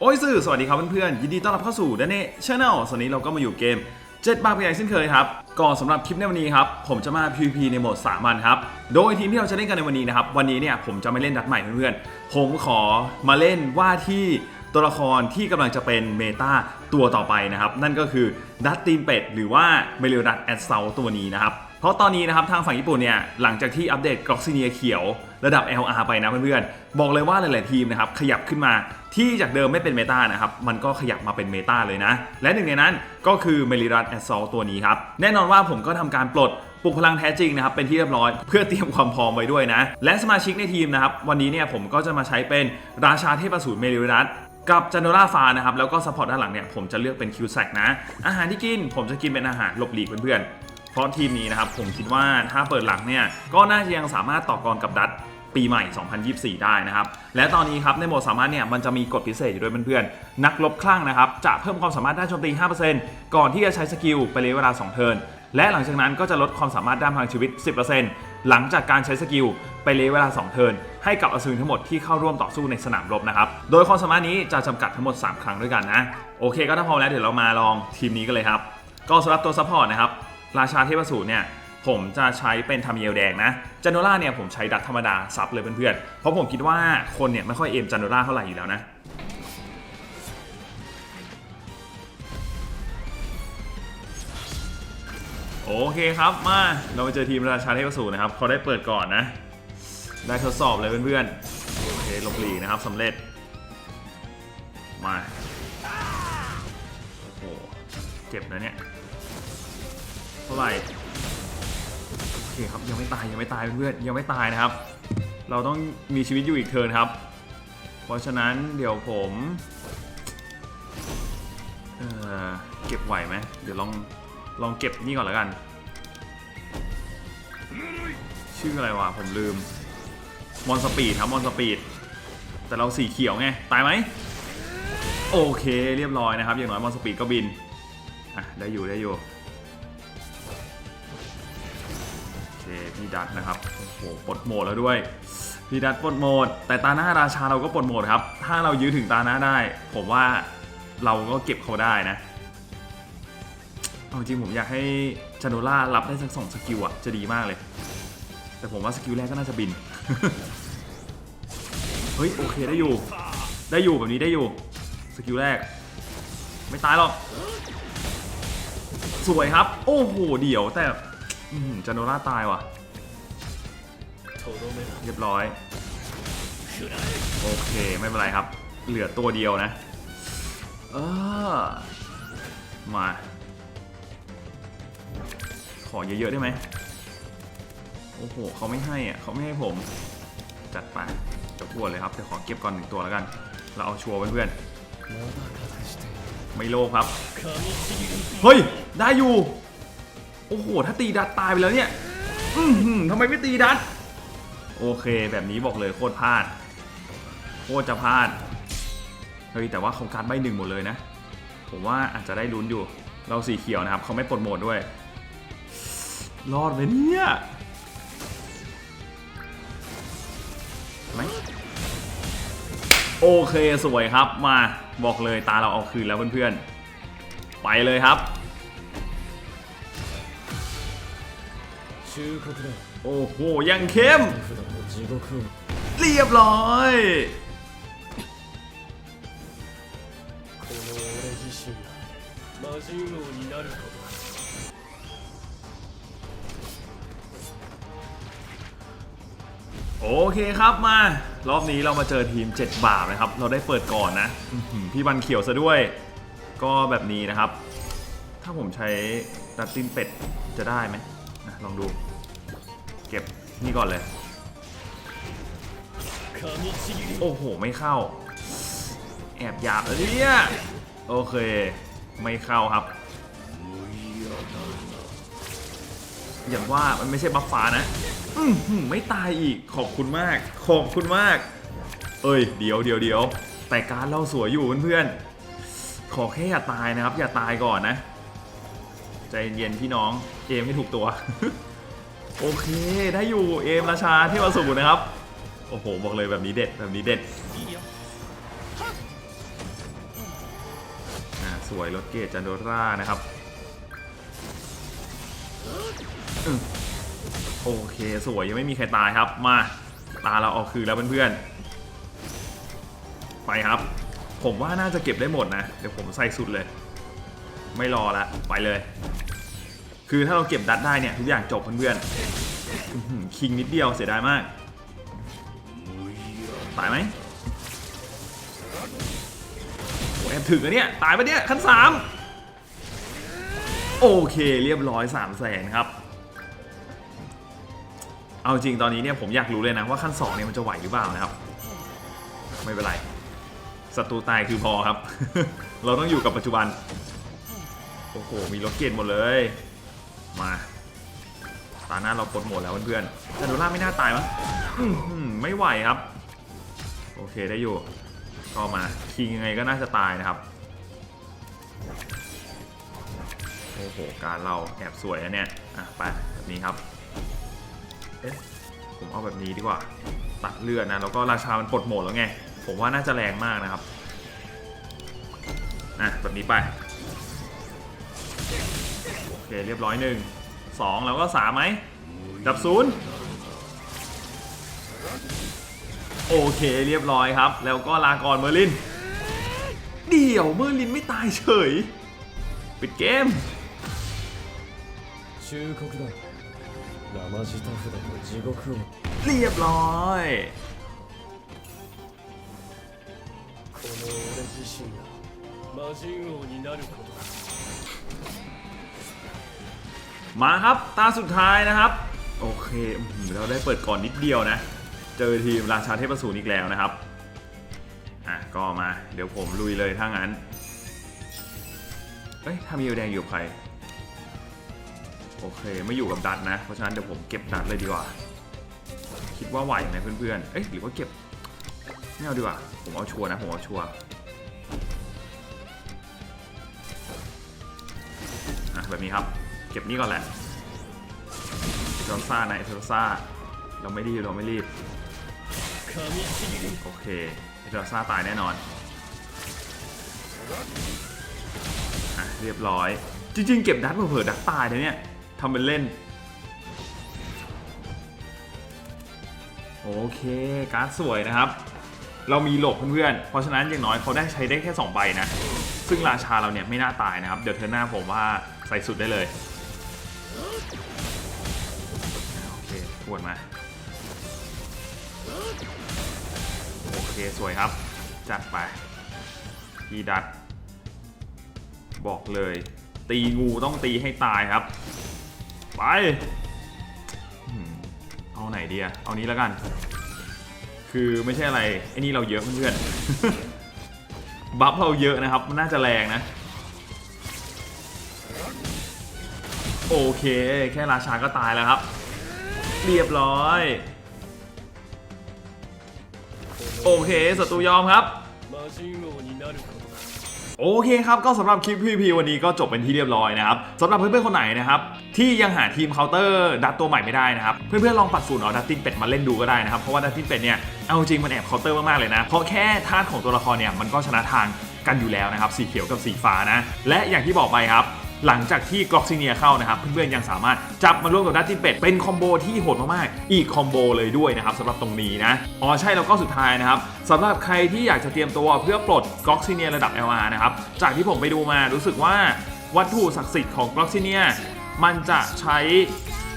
โอ้ยสื่อสวัสดีครับเพื่อนๆยินดีต้อนรับเข้าสู่ดนเน่ชาแนลสวันนี้เราก็มาอยู่เกม7บาทเพียงเช่นเคยครับก่อนสำหรับคลิปในวันนี้ครับผมจะมา PVP ในโหมดสามัญครับโดยทีมที่เราจะเล่นกันในวันนี้นะครับวันนี้เนี่ยผมจะไม่เล่นดัดใหม่เพื่อนๆผมขอมาเล่นว่าที่ตัวละครที่กำลังจะเป็นเมตาตัวต่อไปนะครับนั่นก็คือดัตตีนเป็ดหรือว่าเมลิโอดัตแอดเซาตัวนี้นะครับ เพราะตอนนี้นะครับทางฝั่งญี่ปุ่นเนี่ยหลังจากที่อัปเดตกรอกซิเนียเขียวระดับ LR ไปนะเพื่อนๆ บอกเลยว่าหลายๆทีมนะครับขยับขึ้นมาที่จากเดิมไม่เป็นเมตานะครับมันก็ขยับมาเป็นเมตาเลยนะ และหนึ่งในนั้นก็คือเมลิรัตแอสซอลตัวนี้ครับ แน่นอนว่าผมก็ทำการปลดปลุกพลังแท้จริงนะครับเป็นที่เรียบร้อยเพื่อเตรียมความพร้อมไว้ด้วยนะ และสมาชิกในทีมนะครับวันนี้เนี่ยผมก็จะมาใช้เป็นราชาเทพสูรเมลิรัตกับจันโนราฟานะครับแล้วก็ซัพพอร์ตด้านหลังเนี่ยผมจะเลือกเป็นคิวแซกนะ อาหารที่กินผมจะกินเป็นอาหารหลบหลีกเพื่อน เพราะทีมนี้นะครับผมคิดว่าถ้าเปิดหลังเนี่ยก็น่าจะยังสามารถต่อกรกับดัตปีใหม่ 2024 ได้นะครับ และตอนนี้ครับในโหมดสามารถเนี่ยมันจะมีกฎพิเศษอยู่ด้วยเพื่อนๆ นักลบคลั่งนะครับจะเพิ่มความสามารถด้านโจมตี 5%ก่อนที่จะใช้สกิลไปเลยเวลา 2 เทิร์น และหลังจากนั้นก็จะลดความสามารถด้านพลังชีวิต 10%หลังจากการใช้สกิลไปเลยเวลา 2 เทิร์นให้กับอสูรทั้งหมดที่เข้าร่วมต่อสู้ในสนามรบนะครับ โดยความสามารถนี้จะจำกัดทั้งหมด 3 ครั้งด้วยกันนะ โอเคก็ถ้าพร้อมแล้วเดี๋ยวเรามาลองทีมนี้กันเลยครับ ก็สำหรับตัวซัพพอร์ตนะครับ ราชาเทพสูรเนี่ยผมจะใช้เป็นทามิเอลแดงนะจันโนล่าเนี่ยผมใช้ดัตธรรมดาซับเลยเพื่อนๆ เพราะผมคิดว่าคนเนี่ยไม่ค่อยเอมจันโนล่าเท่าไหร่อยู่แล้วนะโอเคครับมาเรามาเจอทีมราชาเทพสูรนะครับเขาได้เปิดก่อนนะ ได้ทดสอบเลยเพื่อนๆโอเคหลบหลีกนะครับสำเร็จมาโอ้โหเจ็บนะเนี่ย เท่าไหร่โอเคครับยังไม่ตายยังไม่ตายเพื่อนยังไม่ตายนะครับ เราต้องมีชีวิตอยู่อีกเทิร์นครับ เพราะฉะนั้นเดี๋ยวผมเออเก็บไหวไหมเดี๋ยวลองลองเก็บนี่ก่อนแล้วกัน ชื่ออะไรวะผมลืมมอนสปีดครับมอนสปีดแต่เราสีเขียวไงตายไหมโอเคเรียบร้อยนะครับ อย่างน้อยมอนสปีดก็บินอะได้อยู่ได้อยู่ พี่ดัตนะครับโอ้โหปลดโหมดแล้วด้วยพี่ดัตปลดโหมด แต่ตาหน้าราชาเราก็ปลดโหมดครับ ถ้าเรายื้อถึงตาหน้าได้ ผมว่าเราก็เก็บเขาได้นะเอาจริงผมอยากให้ชาโนล่ารับได้สักสองสกิลอะจะดีมากเลย แต่ผมว่าสกิลแรกก็น่าจะบิน เฮ้ยโอเคได้อยู่ ได้อยู่แบบนี้ได้อยู่ สกิลแรก ไม่ตายหรอก สวยครับ โอ้โหเดี๋ยวแต่อื้อหือจาโนล่าตายว่ะ เรียบร้อย โอเค ไม่เป็นไรครับ เหลือตัวเดียวนะ เออ มา ขอเยอะ ๆ ได้ไหม โอ้โห เขาไม่ให้อะ เขาไม่ให้ผม จัดไปจะปวดเลยครับแต่ขอเก็บก่อนหนึ่งตัวแล้วกัน เราเอาชัวร์เพื่อนๆไม่โลภครับ เฮ้ย ได้อยู่ โอ้โห ถ้าตีดัดตายไปแล้วเนี่ย อือหือทำไมไม่ตีดัด โอเค แบบนี้บอกเลยโคตรพลาด โคตรจะพลาดเฮ้ยแต่ว่าเขาการใบหนึ่งหมดเลยนะ ผมว่าอาจจะได้ลุ้นอยู่ เราสีเขียวนะครับเขาไม่ปลดโหมดด้วย รอดไหมเนี่ยไหมโอเคสวยครับมาบอกเลยตาเราเอาคืนแล้วเพื่อนๆ ไปเลยครับ โอ้โห ยังเข้ม เรียบร้อย โอเคครับมา รอบนี้เรามาเจอทีม 7 บาทนะครับ เราได้เปิดก่อนนะ พี่บันเขียวซะด้วย ก็แบบนี้นะครับ ถ้าผมใช้ดัตตินเป็ดจะได้ไหมลองดู เก็บนี่ก่อนเลย โอ้โห ไม่เข้า แอบหยาบเลยเนี่ยโอเค ไม่เข้าครับ อย่างว่ามันไม่ใช่บัฟฟ้านะ อืมไม่ตายอีก ขอบคุณมาก ขอบคุณมาก เอ้ย เดี๋ยวเดี๋ยวเดี๋ยว แต่การเราสวยอยู่เพื่อนๆ ขอแค่อย่าตายนะครับ อย่าตายก่อนนะ ใจเย็นๆพี่น้อง เกมให้ถูกตัว โอเค ได้อยู่เอมราชาเทพอสูรนะครับ โอ้โห บอกเลยแบบนี้เด็ดแบบนี้เด็ดอ่าสวยรถเกตจันโดรานะครับ โอเค สวยยังไม่มีใครตายครับ มาตาเราเอาคืนแล้วเพื่อนๆ ไปครับ ผมว่าน่าจะเก็บได้หมดนะ เดี๋ยวผมใส่สุดเลย ไม่รอละไปเลย คือถ้าเราเก็บดัดได้เนี่ยทุกอย่างจบเพื่อนๆคิงนิดเดียวเสียดายมากตายไหมโอ้แอบถึงอะเนี่ยตายปะเนี่ยขั้นสามโอเคเรียบร้อย3ามแสนครับ เอาจริงตอนนี้เนี่ยผมอยากรู้เลยนะว่าขั้น2เนี่ยมันจะไหวหรือเปล่านะครับ ไม่เป็นไรศัตรูตายคือพอครับ เราต้องอยู่กับปัจจุบัน โอ้โห มีรถเกตหมดเลย มาตาหน้าเราปลดหมดแล้วเพื่อนๆแต่โดล่าไม่น่าตายมั้งไม่ไหวครับ โอเคได้อยู่ ก็มาคิงยังไงก็น่าจะตายนะครับโอ้โหการเราแอบสวยนะเนี่ยอะไปแบบนี้ครับเอ๊ะผมเอาแบบนี้ดีกว่า ตัดเลือดนะแล้วก็ราชามันปลดโหมดแล้วไง ผมว่าน่าจะแรงมากนะครับอะแบบนี้ไป เค เรียบร้อยหนึ่ง สองแล้วก็สามไหม ดับศูนย์ โอเคเรียบร้อยครับ แล้วก็ลากรเมอร์ลิน เดี๋ยวเมอร์ลินไม่ตายเฉย ปิดเกม 忠告だ生地タフだと地獄を เรียบร้อย この俺自身が魔人王になることだ มาครับตาสุดท้ายนะครับ โอเคเราได้เปิดก่อนนิดเดียวนะ เจอทีมราชาเทพสูรอีกแล้วนะครับอะก็มาเดี๋ยวผมลุยเลยถ้างั้นเอ้ยถ้ามีแดงอยู่กับใครโอเคไม่อยู่กับดัดนะ เพราะฉะนั้นเดี๋ยวผมเก็บดัดเลยดีกว่า คิดว่าไหวไหมเพื่อนๆเอ้ยหรือว่าเก็บไม่เอาดีกว่า ผมเอาชัวร์นะผมเอาชัวร์อะแบบนี้ครับ เก็บนี่ก่อนแหละเอทอซ่านะเอทอซ่าเราไม่รีบเราไม่รีบ โอเคเอทอซ่าตายแน่นอนอะเรียบร้อย จริง ๆ เก็บดัตเผื่อดัตตายนะเนี่ยทำเป็นเล่น โอเค การ์ดสวยนะครับ เรามีหลบเพื่อนๆ เพราะฉะนั้นอย่างน้อยเขาได้ใช้ได้แค่ 2 ใบนะ ซึ่งราชาเราเนี่ยไม่น่าตายนะครับ เดี๋ยวเทอร์หน้าผมว่าใส่สุดได้เลย อเคทวนมา โอเค สวยครับ จัดไปพีดัด บอกเลย ตีงูต้องตีให้ตายครับ ไป เอาไหนดีอะเอานี้แล้วกัน คือไม่ใช่อะไร ไอ้นี่เราเยอะเพื่อนๆ บัฟเราเยอะนะครับ มันน่าจะแรงนะโอเค แค่ราชาก็ตายแล้วครับ เรียบร้อย โอเคศัตรูยอมครับโอเคครับก็สำหรับคลิป PVP วันนี้ก็จบเป็นที่เรียบร้อยนะครับสำหรับเพื่อนๆคนไหนนะครับที่ยังหาทีมเคาน์เตอร์ดัตตัวใหม่ไม่ได้นะครับเพื่อนๆลองปัดสูตรเอาดัตติ้งเป็ดมาเล่นดูก็ได้นะครับเพราะว่าดัตติ้งเป็ดเนี่ยเอาจริงมันแอบเคาน์เตอร์มากๆเลยนะเพราะแค่ธาตุของตัวละครเนี่ยมันก็ชนะทางกันอยู่แล้วนะครับสีเขียวกับสีฟ้านะและอย่างที่บอกไปครับ หลังจากที่กล็อกซิเนียเข้านะครับเพื่อนๆยังสามารถจับมาร่วมกับดัตตินเป็ดเป็นคอมโบที่โหดมากๆอีกคอมโบเลยด้วยนะครับสำหรับตรงนี้นะอ๋อใช่แล้วก็สุดท้ายนะครับสำหรับใครที่อยากจะเตรียมตัวเพื่อปลดกล็อกซิเนียระดับ LR นะครับจากที่ผมไปดูมารู้สึกว่าวัตถุศักดิ์สิทธิ์ของกล็อกซิเนียมันจะใช้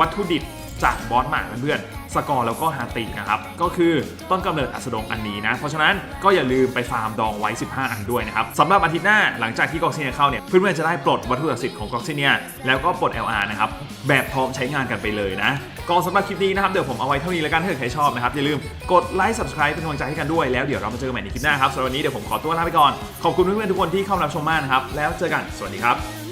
วัตถุดิบจากบอสหมาเพื่อนๆ สกอร์แล้วก็ฮาตินะครับ ก็คือต้นกำเนิดอัสดงอันนี้นะ เพราะฉะนั้นก็อย่าลืมไปฟาร์มดองไว้ 15 อันด้วยนะครับสำหรับอาทิตย์หน้าหลังจากที่กอกซิเนียเข้าเนี่ยเพื่อนๆจะได้ปลดวัตถุศักดิ์สิทธิ์ของกอกซิเนียแล้วก็ปลด LR นะครับแบบพร้อมใช้งานกันไปเลยนะก็สำหรับคลิปนี้นะครับเดี๋ยวผมเอาไว้เท่านี้แล้วกันถ้าเกิดใครชอบนะครับอย่าลืมกดไลค์ subscribe เป็นกำลังใจให้กันด้วยแล้วเดี๋ยวเรามาเจอกันใหม่ในคลิปหน้าครับสำหรับวันนี้เดี๋ยวผมขอตัวลาไปก่อนขอบคุณเพื่อนๆทุกคนที่เข้ารับชมมากนะครับแล้วเจอกันสวัสดีครับ